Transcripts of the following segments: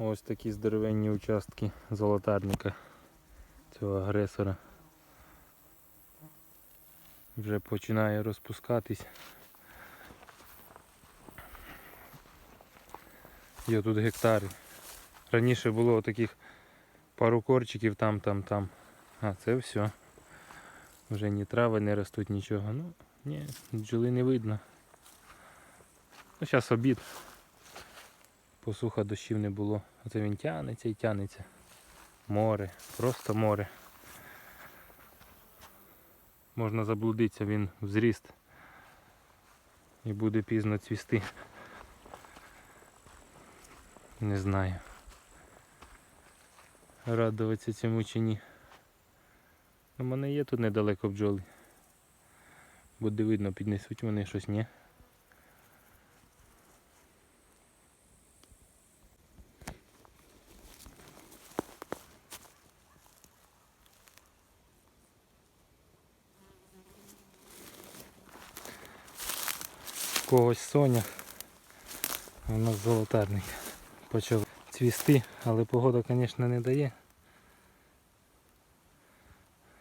Ось такі здоровенні участки золотарника цього агресора. Вже починає розпускатись. Є тут гектари. Раніше було таких пару корчиків там, там, там. А це все. Вже ні трави не ростуть, нічого. Ну, ні, бджоли не видно. Ну, зараз обід. Посуха дощів не було. Оце він тянеться і тянеться. Море, просто море. Можна заблудитися, він в зріст і буде пізно цвісти. Не знаю. Радуватися цьому чи ні. У мене є тут недалеко бджоли. Буде видно, піднесуть вони щось, ні. Когось соня, у нас золотарник почав цвісти, але погода, звісно, не дає.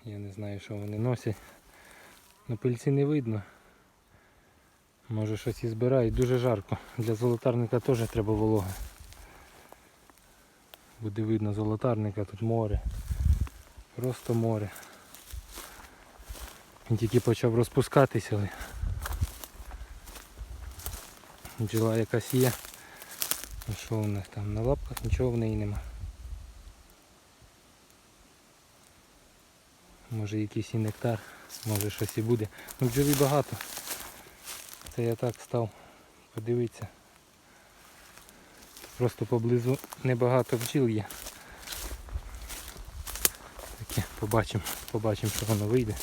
Я не знаю, що вони носять. На пильці не видно. Може щось і збирають. Дуже жарко. Для золотарника теж треба волога. Буде видно золотарника, тут море. Просто море. Він тільки почав розпускатися, але бджола якась є. Ну що у них там на лапках нічого в неї нема. Може якийсь і нектар, може щось і буде. Ну бджолі багато. Це я так став подивитися. Просто поблизу небагато бджіл є. Таке побачимо, побачимо, що воно вийде.